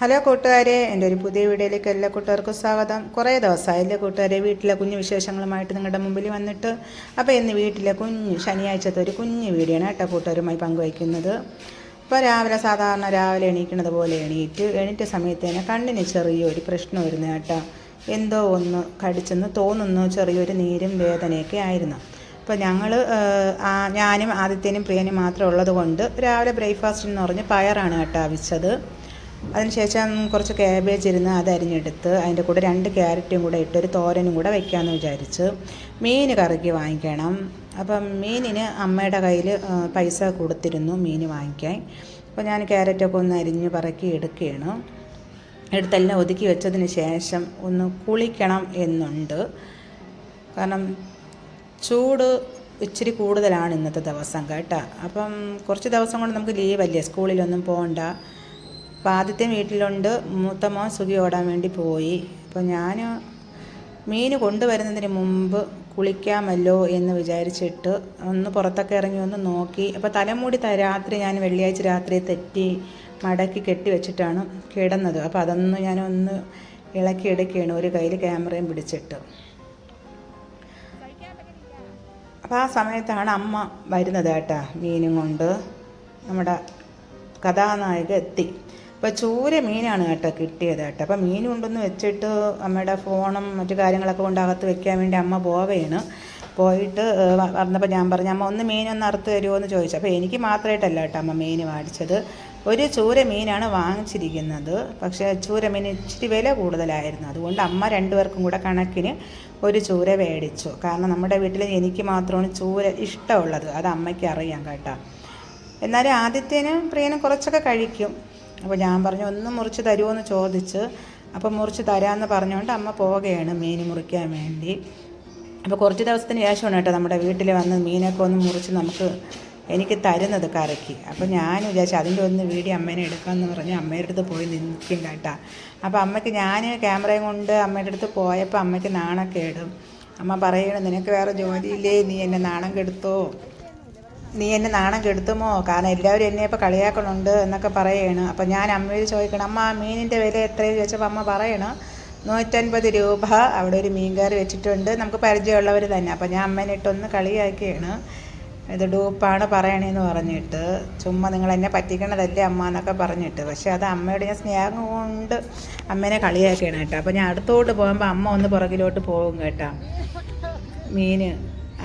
Hello കൂട്ടുകാരെ എന്റെ ഒരു പുതിയ വീഡിയോയിലേക്ക് എല്ലാ കൂട്ടുകാർക്കും സ്വാഗതം. കുറേ ദിവസമായില്ലേ കൂട്ടുകാരെ വീട്ടിലെ കുഞ്ഞു വിശേഷങ്ങളുമായിട്ട് നിങ്ങളുടെ മുമ്പിൽ വന്നിട്ട്. അപ്പോൾ ഇന്ന് വീട്ടിലെ കുഞ്ഞ് ശനിയാഴ്ചത്തെ ഒരു കുഞ്ഞു വീഡിയോ കേട്ടോ കൂട്ടുകാരുമായി പങ്കുവയ്ക്കുന്നത്. ഇപ്പോൾ രാവിലെ സാധാരണ രാവിലെ എണീക്കുന്നത് പോലെ എണീറ്റ് എണീറ്റ സമയത്ത് തന്നെ കണ്ണിന് ചെറിയൊരു പ്രശ്നം വരുന്നു കേട്ടോ. എന്തോ ഒന്ന് കടിച്ചെന്ന് തോന്നുന്നു ചെറിയൊരു നീരും വേദനയൊക്കെ ആയിരുന്നു. അപ്പോൾ ഞങ്ങൾ ഞാനും ആദിത്യനും പ്രിയനും മാത്രം ഉള്ളത് കൊണ്ട് രാവിലെ ബ്രേക്ക്ഫാസ്റ്റ് എന്ന് പറഞ്ഞ് പയറാണ് കേട്ടോ അവിച്ചത്. അതിനുശേഷം കുറച്ച് ക്യാബേജ് ഇരുന്ന് അത് അരിഞ്ഞെടുത്ത് അതിന്റെ കൂടെ രണ്ട് ക്യാരറ്റും കൂടെ ഇട്ട് ഒരു തോരനും കൂടെ വെക്കാമെന്ന് വിചാരിച്ച് മീൻ കറിക്ക് വാങ്ങിക്കണം. അപ്പം മീനിന് അമ്മയുടെ കയ്യിൽ പൈസ കൊടുത്തിരുന്നു മീൻ വാങ്ങിക്കാൻ. അപ്പോൾ ഞാൻ ക്യാരറ്റൊക്കെ ഒന്ന് അരിഞ്ഞ് പറക്കി എടുക്കുകയാണ്. എടുത്തെല്ലാം ഒതുക്കി വെച്ചതിന് ശേഷം ഒന്ന് കുളിക്കണം എന്നുണ്ട്. കാരണം ചൂട് ഇച്ചിരി കൂടുതലാണ് ഇന്നത്തെ ദിവസം കേട്ടോ. അപ്പം കുറച്ച് ദിവസം കൊണ്ട് നമുക്ക് ലീവല്ലേ സ്കൂളിലൊന്നും പോകണ്ട അപ്പോൾ ആദ്യത്തെ വീട്ടിലുണ്ട് മൂത്ത മോൻ സുഖി ഓടാൻ വേണ്ടി പോയി. അപ്പോൾ ഞാൻ മീൻ കൊണ്ടുവരുന്നതിന് മുമ്പ് കുളിക്കാമല്ലോ എന്ന് വിചാരിച്ചിട്ട് ഒന്ന് പുറത്തൊക്കെ ഇറങ്ങി ഒന്ന് നോക്കി. അപ്പോൾ തലമുടി രാത്രി ഞാൻ വെള്ളിയാഴ്ച രാത്രി തെറ്റി മടക്കി കെട്ടി വെച്ചിട്ടാണ് കിടന്നത്. അപ്പോൾ അതൊന്ന് ഞാനൊന്ന് ഇളക്കി എടുക്കുകയാണ് ഒരു കയ്യിൽ ക്യാമറയും പിടിച്ചിട്ട്. അപ്പോൾ ആ സമയത്താണ് അമ്മ വരുന്നത് കേട്ടാ മീനും കൊണ്ട്. നമ്മുടെ കഥാനായിക എത്തി. അപ്പോൾ ചൂര മീനാണ് കേട്ടോ കിട്ടിയത് കേട്ടോ. അപ്പോൾ മീൻ കൊണ്ടൊന്ന് വെച്ചിട്ട് അമ്മയുടെ ഫോണും മറ്റു കാര്യങ്ങളൊക്കെ കൊണ്ട് അകത്ത് വെക്കാൻ വേണ്ടി അമ്മ പോവുകയാണ് പോയിട്ട് വന്നപ്പോൾ ഞാൻ പറഞ്ഞു അമ്മ ഒന്ന് മീനൊന്ന് അറുത്ത് തരുമോ എന്ന് ചോദിച്ചു. അപ്പോൾ എനിക്ക് മാത്രമായിട്ടല്ല കേട്ടോ അമ്മ മീൻ മേടിച്ചത് ഒരു ചൂര മീനാണ് വാങ്ങിച്ചിരിക്കുന്നത്. പക്ഷേ ചൂര മീൻ ഇച്ചിരി വില കൂടുതലായിരുന്നു. അതുകൊണ്ട് അമ്മ രണ്ടുപേർക്കും കൂടെ കണക്കിന് ഒരു ചൂര മേടിച്ചു. കാരണം നമ്മുടെ വീട്ടിൽ എനിക്ക് മാത്രമാണ് ചൂര ഇഷ്ടമുള്ളത്. അത് അമ്മയ്ക്ക് അറിയാം കേട്ടോ. എന്നാലും ആദ്യത്തേന് പ്രിയനും കുറച്ചൊക്കെ കഴിക്കും. അപ്പോൾ ഞാൻ പറഞ്ഞു ഒന്ന് മുറിച്ച് തരുമോ ചോദിച്ച്. അപ്പോൾ മുറിച്ച് തരാമെന്ന് പറഞ്ഞുകൊണ്ട് അമ്മ പോവുകയാണ് മീൻ മുറിക്കാൻ വേണ്ടി. അപ്പോൾ കുറച്ച് ദിവസത്തിന് ശേഷമാണ് കേട്ടോ നമ്മുടെ വീട്ടിൽ വന്ന് മീനൊക്കെ ഒന്ന് മുറിച്ച് നമുക്ക് എനിക്ക് തരുന്നത് കറക്കി. അപ്പോൾ ഞാൻ വിചാരിച്ചു അതിന്റെ ഒന്ന് വീഡിയോ അമ്മേനെ എടുക്കാമെന്ന് പറഞ്ഞ് അമ്മയുടെ അടുത്ത് പോയി നിൽക്കും കേട്ടാ. അപ്പോൾ അമ്മയ്ക്ക് ഞാൻ ക്യാമറയും കൊണ്ട് അമ്മയുടെ അടുത്ത് പോയപ്പോൾ അമ്മയ്ക്ക് നാണക്കേടും. അമ്മ പറയണം നിനക്ക് വേറെ ജോലിയില്ലേ നീ എന്നെ നാണം കെടുത്തോ? നീ എന്നെ നാണം കെടുത്തുമോ? കാരണം എല്ലാവരും എന്നെ ഇപ്പോൾ കളിയാക്കണുണ്ട് എന്നൊക്കെ പറയണം. അപ്പോൾ ഞാൻ അമ്മയോട് ചോദിക്കണം അമ്മ മീനിന്റെ വില എത്രയെന്ന് ചോദിച്ചപ്പോൾ അമ്മ പറയണം നൂറ്റൻപത് രൂപ. അവിടെ ഒരു മീൻ വെച്ചിട്ടുണ്ട്. നമുക്ക് പരിചയമുള്ളവർ തന്നെ. അപ്പോൾ ഞാൻ അമ്മേനെ ഇട്ടൊന്ന് കളിയാക്കിയാണ്. ഇത് ഡൂപ്പാണ് പറയണേന്ന് പറഞ്ഞിട്ട്. ചുമ്മാ നിങ്ങൾ എന്നെ പറ്റിക്കണതല്ലേ അമ്മ എന്നൊക്കെ പറഞ്ഞിട്ട്. പക്ഷേ അത് അമ്മയോട് ഞാൻ സ്നേഹം കൊണ്ട് അമ്മേനെ കളിയാക്കിയാണ് കേട്ടോ. അപ്പോൾ ഞാൻ അടുത്തോട്ട് പോകുമ്പോൾ അമ്മ ഒന്ന് പുറകിലോട്ട് പോകും കേട്ടോ. മീൻ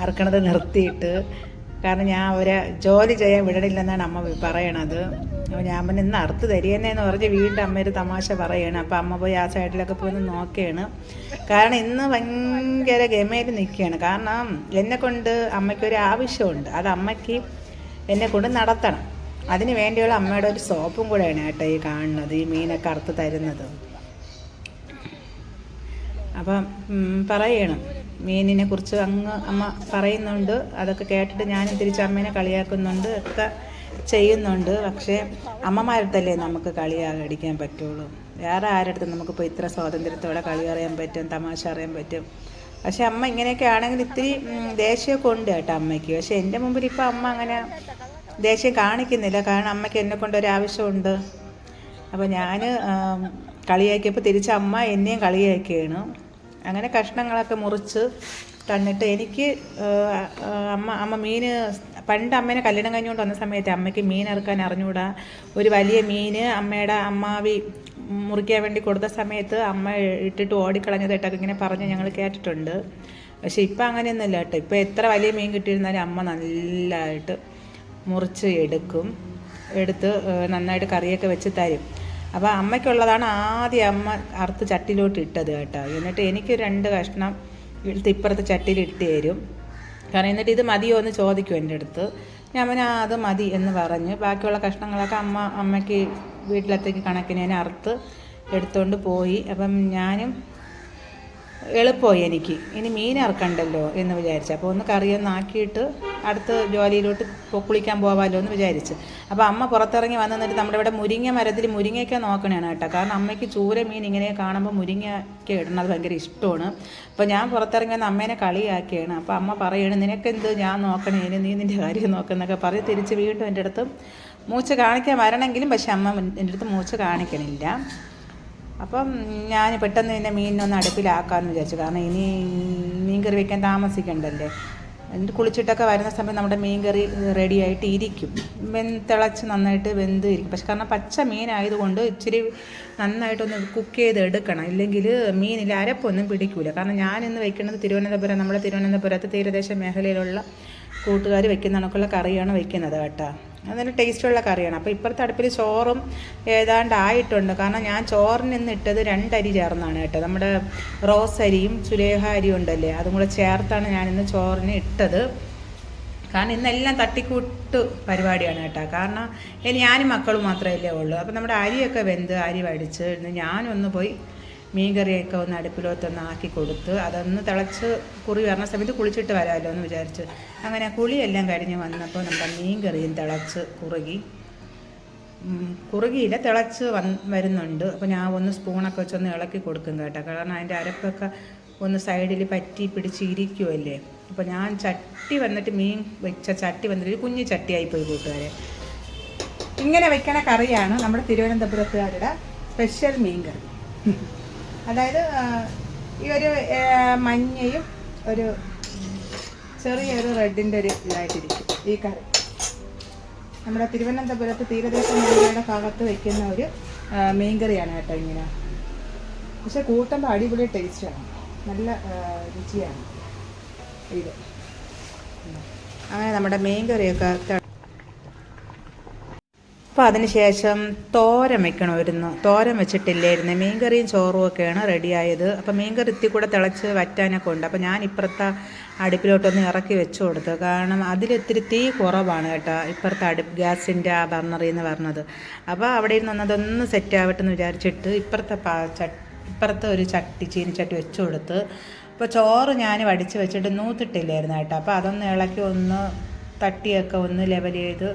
അറക്കണത് നിർത്തിയിട്ട്. കാരണം ഞാൻ അവരെ ജോലി ചെയ്യാൻ വിടണില്ലെന്നാണ് അമ്മ പറയണത്. അപ്പോൾ ഞാൻ പിന്നെ ഇന്ന് അറുത്ത് തരികയെന്ന് പറഞ്ഞ് വീണ്ടും അമ്മ ഒരു തമാശ പറയണം. അപ്പോൾ അമ്മ പോയി ആ സൈഡിലൊക്കെ പോയി നോക്കുകയാണ് കാരണം ഇന്ന് ഭയങ്കര ഗമയിൽ നിൽക്കുകയാണ്. കാരണം എന്നെ കൊണ്ട് അമ്മയ്ക്കൊരു ആവശ്യമുണ്ട്. അത് അമ്മയ്ക്ക് എന്നെ കൊണ്ട് നടത്തണം. അതിന് വേണ്ടിയുള്ള അമ്മയുടെ ഒരു സോപ്പും കൂടെയാണ് കേട്ടോ ഈ കാണുന്നത് ഈ മീനൊക്കെ അറുത്ത് തരുന്നത്. അപ്പം പറയണം. മീനിനെ കുറിച്ച് അങ്ങ് അമ്മ പറയുന്നുണ്ട്. അതൊക്കെ കേട്ടിട്ട് ഞാനും തിരിച്ച് അമ്മേനെ കളിയാക്കുന്നുണ്ട്. ഒക്കെ ചെയ്യുന്നുണ്ട്. പക്ഷേ അമ്മമാരടുത്തല്ലേ നമുക്ക് കളിയാടിക്കാൻ പറ്റുള്ളൂ. വേറെ ആരടുത്ത് നമുക്കിപ്പോൾ ഇത്ര സ്വാതന്ത്ര്യത്തോടെ കളി അറിയാൻ പറ്റും തമാശ അറിയാൻ പറ്റും. പക്ഷേ അമ്മ ഇങ്ങനെയൊക്കെ ആണെങ്കിൽ ഇത്തിരി ദേഷ്യമൊക്കെ ഉണ്ട് കേട്ടോ അമ്മയ്ക്ക്. പക്ഷേ എന്റെ മുമ്പിൽ ഇപ്പോൾ അമ്മ അങ്ങനെ ദേഷ്യം കാണിക്കുന്നില്ല. കാരണം അമ്മയ്ക്ക് എന്നെ കൊണ്ടൊരു ആവശ്യമുണ്ട് അപ്പോൾ ഞാൻ കളിയാക്കിയപ്പോൾ തിരിച്ച് അമ്മ എന്നെയും കളിയാക്കിയാണ്. അങ്ങനെ കഷ്ണങ്ങളൊക്കെ മുറിച്ച് തന്നിട്ട് എനിക്ക് അമ്മ അമ്മ മീൻ പണ്ട് അമ്മേനെ കല്യാണം കഴിഞ്ഞുകൊണ്ട് വന്ന സമയത്ത് അമ്മയ്ക്ക് മീൻ ഇറക്കാൻ അറിഞ്ഞുകൂടാ ഒരു വലിയ മീൻ അമ്മയുടെ അമ്മാവി മുറിക്കാൻ വേണ്ടി കൊടുത്ത സമയത്ത് അമ്മ ഇട്ടിട്ട് ഓടിക്കളഞ്ഞതായിട്ടൊക്കെ ഇങ്ങനെ പറഞ്ഞ് ഞങ്ങൾ കേട്ടിട്ടുണ്ട്. പക്ഷേ ഇപ്പം അങ്ങനെയൊന്നുമില്ല കേട്ടോ. ഇപ്പോൾ എത്ര വലിയ മീൻ കിട്ടിയിരുന്നാലും അമ്മ നല്ലതായിട്ട് മുറിച്ച് എടുക്കും. എടുത്ത് നന്നായിട്ട് കറിയൊക്കെ വെച്ച് തരും. അപ്പോൾ അമ്മയ്ക്കുള്ളതാണ് ആദ്യം അമ്മ അറുത്ത് ചട്ടിയിലോട്ട് ഇട്ടത് കേട്ടോ. എന്നിട്ട് എനിക്ക് രണ്ട് കഷ്ണം എടുത്ത് ഇപ്പുറത്തെ ചട്ടിയിൽ ഇട്ട് തരും. കാരണം എന്നിട്ട് ഇത് മതിയോ എന്ന് ചോദിക്കും എന്റെ അടുത്ത്. ഞാൻ പിന്നെ അത് മതി എന്ന് പറഞ്ഞ്. ബാക്കിയുള്ള കഷ്ണങ്ങളൊക്കെ അമ്മ അമ്മയ്ക്ക് വീട്ടിലത്തേക്ക് കണക്കിന് ഞാൻ അറുത്ത് എടുത്തുകൊണ്ട് പോയി. അപ്പം ഞാനും എളുപ്പമായി എനിക്ക്. ഇനി മീൻ ഇറക്കണ്ടല്ലോ എന്ന് വിചാരിച്ചു. അപ്പോൾ ഒന്ന് കറിയൊന്ന് ആക്കിയിട്ട് അടുത്ത ജോലിയിലോട്ട് കുളിക്കാൻ പോവാമല്ലോ എന്ന് വിചാരിച്ച്. അപ്പോൾ അമ്മ പുറത്തിറങ്ങി വന്നു നിന്നിട്ട് നമ്മുടെ ഇവിടെ മുരിങ്ങ മരത്തിൽ മുരിങ്ങയൊക്കെ നോക്കണേണ് കേട്ടോ. കാരണം അമ്മയ്ക്ക് ചൂര മീൻ ഇങ്ങനെ കാണുമ്പോൾ മുരിങ്ങയൊക്കെ ഇടുന്നത് ഭയങ്കര ഇഷ്ടമാണ്. അപ്പോൾ ഞാൻ പുറത്തിറങ്ങി വന്ന് അമ്മേനെ കളിയാക്കിയാണ്. അപ്പോൾ അമ്മ പറയണം നിനക്കെന്ത് ഞാൻ നോക്കണേന് നീ നിന്റെ കാര്യം നോക്കുന്നൊക്കെ പറഞ്ഞ് തിരിച്ച് വീണ്ടും എന്റെ അടുത്ത് മൂച്ച കാണിക്കാൻ വരണമെങ്കിലും പക്ഷെ അമ്മ എന്റെ അടുത്ത് മൂച്ച കാണിക്കണില്ല. അപ്പം ഞാൻ പെട്ടെന്ന് ഇതിന്റെ മീനിനൊന്ന് അടുപ്പിലാക്കാമെന്ന് വിചാരിച്ചു. കാരണം ഇനി മീൻ കറി വെക്കാൻ താമസിക്കണ്ടല്ലേ? എന്നിട്ട് കുളിച്ചിട്ടൊക്കെ വരുന്ന സമയം നമ്മുടെ മീൻ കറി റെഡി ആയിട്ട് ഇരിക്കും. വെന്ത് തിളച്ച് നന്നായിട്ട് വെന്ത് ഇരിക്കും പക്ഷെ കാരണം പച്ച മീനായതുകൊണ്ട് ഇച്ചിരി നന്നായിട്ടൊന്ന് കുക്ക് ചെയ്ത് എടുക്കണം ഇല്ലെങ്കിൽ മീനിൽ അരപ്പൊന്നും പിടിക്കില്ല കാരണം ഞാനിന്ന് വയ്ക്കുന്നത് തിരുവനന്തപുരം നമ്മുടെ തിരുവനന്തപുരത്ത് തീരദേശ മേഖലയിലുള്ള കൂട്ടുകാർ വെക്കുന്ന കണക്കുള്ള കറിയാണ് വെക്കുന്നത് കേട്ടോ. അതൊരു ടേസ്റ്റുള്ള കറിയാണ്. അപ്പോൾ ഇപ്പുറത്തെ അടുപ്പിൽ ചോറും ഏതാണ്ട് ആയിട്ടുണ്ട് കാരണം ഞാൻ ചോറിന് ഇന്ന് ഇട്ടത് രണ്ടരി ചേർന്നാണ് കേട്ടോ. നമ്മുടെ റോസ് അരിയും സുലേഖ അരിയും ഉണ്ടല്ലേ അതും കൂടെ ചേർത്താണ് ഞാൻ ഇന്ന് ചോറിന് ഇട്ടത്. കാരണം ഇന്നെല്ലാം തട്ടിക്കൂട്ട് പരിപാടിയാണ് കേട്ടോ. കാരണം ഞാനും മക്കളും മാത്രമല്ലേ ഉള്ളൂ. അപ്പോൾ നമ്മുടെ അരിയൊക്കെ വെന്ത് അരി വടിച്ച് ഞാനൊന്ന് പോയി മീൻ കറിയൊക്കെ ഒന്ന് അടുപ്പിലോട്ടൊന്ന് ആക്കി കൊടുത്ത് അതൊന്ന് തിളച്ച് കുറി വരണ സമയത്ത് കുളിച്ചിട്ട് വരാമല്ലോ എന്ന് വിചാരിച്ച്. അങ്ങനെ കുളിയെല്ലാം കഴിഞ്ഞ് വന്നപ്പോൾ നമ്മുടെ മീൻകറിയും തിളച്ച് കുറുകി. കുറുകിയില്ല തിളച്ച് വന്ന് വരുന്നുണ്ട്. അപ്പോൾ ഞാൻ ഒന്ന് സ്പൂണൊക്കെ വെച്ചൊന്ന് ഇളക്കി കൊടുക്കും കേട്ടോ. കാരണം അതിന്റെ അരപ്പൊക്കെ ഒന്ന് സൈഡിൽ പറ്റി പിടിച്ച് ഇരിക്കുമല്ലേ അപ്പോൾ ഞാൻ ചട്ടി വന്നിട്ട് മീൻ വെച്ച ചട്ടി വന്നിട്ട് ഒരു കുഞ്ഞു ചട്ടിയായി പോയി കൂട്ടുകാരെ. ഇങ്ങനെ വെക്കണ കറിയാണ് നമ്മുടെ തിരുവനന്തപുരത്തുകാരുടെ സ്പെഷ്യൽ മീൻ കറി അതായത് ഈ ഒരു മഞ്ഞയും ഒരു ചെറിയൊരു റെഡിന്റെ ഒരു ഇതായിട്ടിരിക്കും ഈ കറി. നമ്മുടെ തിരുവനന്തപുരത്ത് തീരദേശ മേഖലയുടെ ഭാഗത്ത് വെക്കുന്ന ഒരു മീൻകറിയാണ് കേട്ടോ ഇങ്ങനെ. പക്ഷെ കൂട്ടുമ്പോൾ അടിപൊളി ടേസ്റ്റാണ് നല്ല രുചിയാണ് ഇത്. അങ്ങനെ നമ്മുടെ മീൻകറിയൊക്കെ ത- അപ്പോൾ അതിനുശേഷം തോരൻ വെക്കണമായിരുന്നു തോരൻ വെച്ചിട്ടില്ലായിരുന്നു. മീൻകറിയും ചോറും ഒക്കെയാണ് റെഡിയായത് അപ്പോൾ മീൻകറി ഇത്തി കൂടെ തിളച്ച് വറ്റാനൊക്കെ ഉണ്ട്. അപ്പോൾ ഞാൻ ഇപ്പുറത്തെ അടുപ്പിലോട്ടൊന്ന് ഇറക്കി വെച്ച് കൊടുത്തു. കാരണം അതിലിത്തിരി തീ കുറവാണ് കേട്ടോ. ഇപ്പുറത്തെ അടുപ്പ് ഗ്യാസിന്റെ ആ ബർണറിൽ നിന്ന് പറഞ്ഞത്. അപ്പോൾ അവിടെ നിന്ന് അതൊന്ന് സെറ്റ് ആവട്ടെ എന്ന് വിചാരിച്ചിട്ട് ഇപ്പുറത്തെ ഇപ്പുറത്തെ ഒരു ചട്ടി ചീനിച്ചട്ടി വെച്ച് കൊടുത്ത്. അപ്പോൾ ചോറ് ഞാൻ വടിച്ച് വെച്ചിട്ട് നൂത്തിട്ടില്ലായിരുന്നു കേട്ടോ. അപ്പോൾ അതൊന്ന് ഇളക്കി ഒന്ന് തട്ടിയൊക്കെ ഒന്ന് ലെവൽ ചെയ്ത്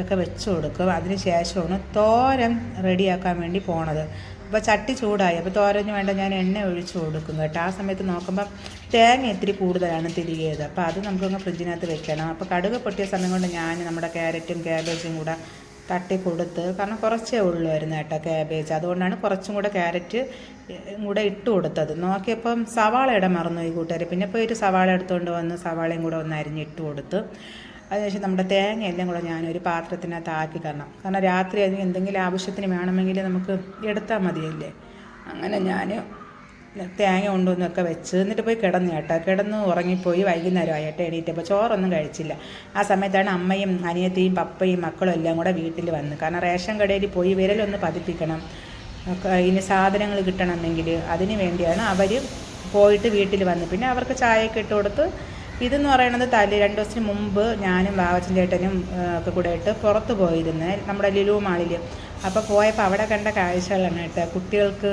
ഒക്കെ വെച്ച് കൊടുക്കും. അതിന് ശേഷമാണ് തോരൻ റെഡിയാക്കാൻ വേണ്ടി പോണത്. അപ്പോൾ ചട്ടി ചൂടായി. അപ്പോൾ തോരന് വേണ്ട ഞാൻ എണ്ണ ഒഴിച്ച് കൊടുക്കും കേട്ടോ. ആ സമയത്ത് നോക്കുമ്പോൾ തേങ്ങ ഇത്തിരി കൂടുതലാണ് തിരികെയത്. അപ്പോൾ അത് നമുക്കൊന്ന് ഫ്രിഡ്ജിനകത്ത് വെക്കണം. അപ്പോൾ കടുക് പൊട്ടിയ സമയം കൊണ്ട് ഞാൻ നമ്മുടെ ക്യാരറ്റും ക്യാബേജും കൂടെ തട്ടി കൊടുത്ത് കാരണം കുറച്ചേ ഉള്ളുമായിരുന്നു കേട്ടോ ക്യാബേജ്. അതുകൊണ്ടാണ് കുറച്ചും കൂടെ ക്യാരറ്റ് കൂടെ ഇട്ട് കൊടുത്തത്. നോക്കിയപ്പം സവാള ഇടം മറന്നു ഈ കൂട്ടുകാർ പിന്നെ ഇപ്പോൾ ഒരു സവാള എടുത്തുകൊണ്ട് വന്ന് സവാളയും കൂടെ ഒന്ന് അരിഞ്ഞിട്ട് കൊടുത്ത് അതിനുശേഷം നമ്മുടെ തേങ്ങ എല്ലാം കൂടെ ഞാനൊരു പാത്രത്തിനകത്ത് ആക്കി തരണം കാരണം രാത്രി അതിന് എന്തെങ്കിലും ആവശ്യത്തിന് വേണമെങ്കിൽ നമുക്ക് എടുത്താൽ മതിയല്ലേ? അങ്ങനെ ഞാൻ തേങ്ങ കൊണ്ടുവന്നൊക്കെ വെച്ച് എന്നിട്ട് പോയി കിടന്നു കേട്ടോ. കിടന്ന് ഉറങ്ങിപ്പോയി വൈകുന്നേരം ആയിട്ട് എണീറ്റപ്പോൾ ചോറൊന്നും കഴിച്ചില്ല. ആ സമയത്താണ് അമ്മയും അനിയത്തിയും പപ്പയും മക്കളും എല്ലാം കൂടെ വീട്ടിൽ വന്ന്. കാരണം റേഷൻ കടയിൽ പോയി വിരലൊന്ന് പതിപ്പിക്കണം. ഇനി സാധനങ്ങൾ കിട്ടണമെങ്കിൽ അതിന് വേണ്ടിയാണ് അവർ പോയിട്ട് വീട്ടിൽ വന്ന്. പിന്നെ അവർക്ക് ചായയൊക്കെ ഇട്ട് കൊടുത്ത് ഇതെന്ന് പറയുന്നത് തലേ രണ്ട് ദിവസത്തിന് മുമ്പ് ഞാനും ബാവച്ചൻ ചേട്ടനും ഒക്കെ കൂടെ ഇട്ട് പുറത്ത് പോയിരുന്നു. നമ്മുടെ ലുലു മാളിൽ അപ്പോൾ പോയപ്പോൾ അവിടെ കണ്ട കാഴ്ചകളാണ് കേട്ടോ. കുട്ടികൾക്ക്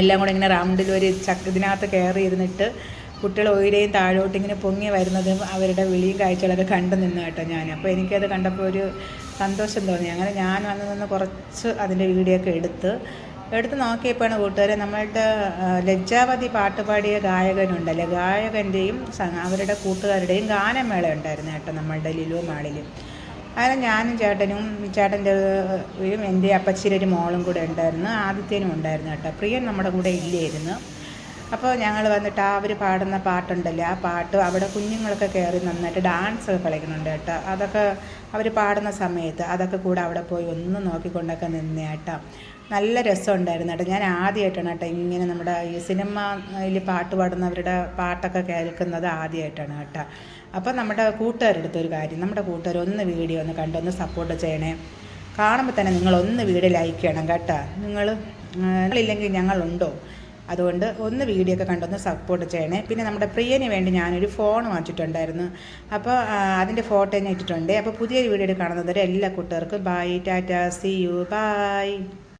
എല്ലാം കൂടെ ഇങ്ങനെ റൗണ്ടിൽ ഒരു ചക്ക ഇതിനകത്ത് കയറി ഇരുന്നിട്ട് കുട്ടികൾ ഉയരെയും താഴോട്ട് ഇങ്ങനെ പൊങ്ങി വരുന്നതും അവരുടെ വിളിയും കാഴ്ചകളൊക്കെ കണ്ടു നിന്ന് കേട്ടോ ഞാൻ അപ്പോൾ എനിക്കത് കണ്ടപ്പോൾ ഒരു സന്തോഷം തോന്നി. അങ്ങനെ ഞാൻ വന്ന് നിന്ന് കുറച്ച് അതിന്റെ വീഡിയോ ഒക്കെ എടുത്ത് എടുത്ത് നോക്കിയപ്പോഴാണ് കൂട്ടുകാരെ നമ്മളുടെ ലജ്ജാവതി പാട്ട് പാടിയ ഗായകനുണ്ടല്ലേ? ഗായകന്റെയും അവരുടെ കൂട്ടുകാരുടെയും ഗാനമേള ഉണ്ടായിരുന്നു കേട്ടോ നമ്മളുടെ ലിലു മാളിൽ അങ്ങനെ ഞാനും ചേട്ടനും ചേട്ടന്റെ എന്റെ അപ്പച്ചിയുടെ ഒരു മോളും കൂടെ ഉണ്ടായിരുന്നു. ആദിത്യനും ഉണ്ടായിരുന്നു കേട്ടോ. പ്രിയൻ നമ്മുടെ കൂടെ ഇല്ലായിരുന്നു. അപ്പോൾ ഞങ്ങൾ വന്നിട്ട് ആ അവർ പാടുന്ന പാട്ടുണ്ടല്ലോ? ആ പാട്ട് അവിടെ കുഞ്ഞുങ്ങളൊക്കെ കയറി നന്നായിട്ട് ഡാൻസ് കളിക്കുന്നുണ്ട് കേട്ടോ. അതൊക്കെ അവർ പാടുന്ന സമയത്ത് അതൊക്കെ കൂടെ അവിടെ പോയി ഒന്ന് നോക്കിക്കൊണ്ടൊക്കെ നിന്നേട്ടാ നല്ല രസമുണ്ടായിരുന്നു കേട്ടോ. ഞാൻ ആദ്യമായിട്ടാണ് കേട്ടോ ഇങ്ങനെ നമ്മുടെ ഈ സിനിമയിൽ പാട്ട് പാടുന്നവരുടെ പാട്ടൊക്കെ കേൾക്കുന്നത് ആദ്യമായിട്ടാണ് കേട്ടോ. അപ്പോൾ നമ്മുടെ കൂട്ടുകാരെടുത്ത ഒരു കാര്യം നമ്മുടെ കൂട്ടുകാർ ഒന്ന് വീഡിയോ ഒന്ന് കണ്ടൊന്ന് സപ്പോർട്ട് ചെയ്യണേ. കാണുമ്പോൾ തന്നെ നിങ്ങൾ ഒന്ന് വീഡിയോ ലൈക്ക് ചെയ്യണം കേട്ടോ. നിങ്ങൾ നിങ്ങളില്ലെങ്കിൽ ഞങ്ങളുണ്ടോ? അതുകൊണ്ട് ഒന്ന് വീഡിയോ ഒക്കെ കണ്ടൊന്ന് സപ്പോർട്ട് ചെയ്യണേ. പിന്നെ നമ്മുടെ പ്രിയന് വേണ്ടി ഞാനൊരു ഫോൺ വാങ്ങിച്ചിട്ടുണ്ടായിരുന്നു. അപ്പോൾ അതിന്റെ ഫോട്ടോ ഞാൻ ഇട്ടിട്ടുണ്ട്. അപ്പോൾ പുതിയൊരു വീഡിയോ കാണുന്നത് വരെ എല്ലാ കൂട്ടുകാർക്കും bye tata see you bye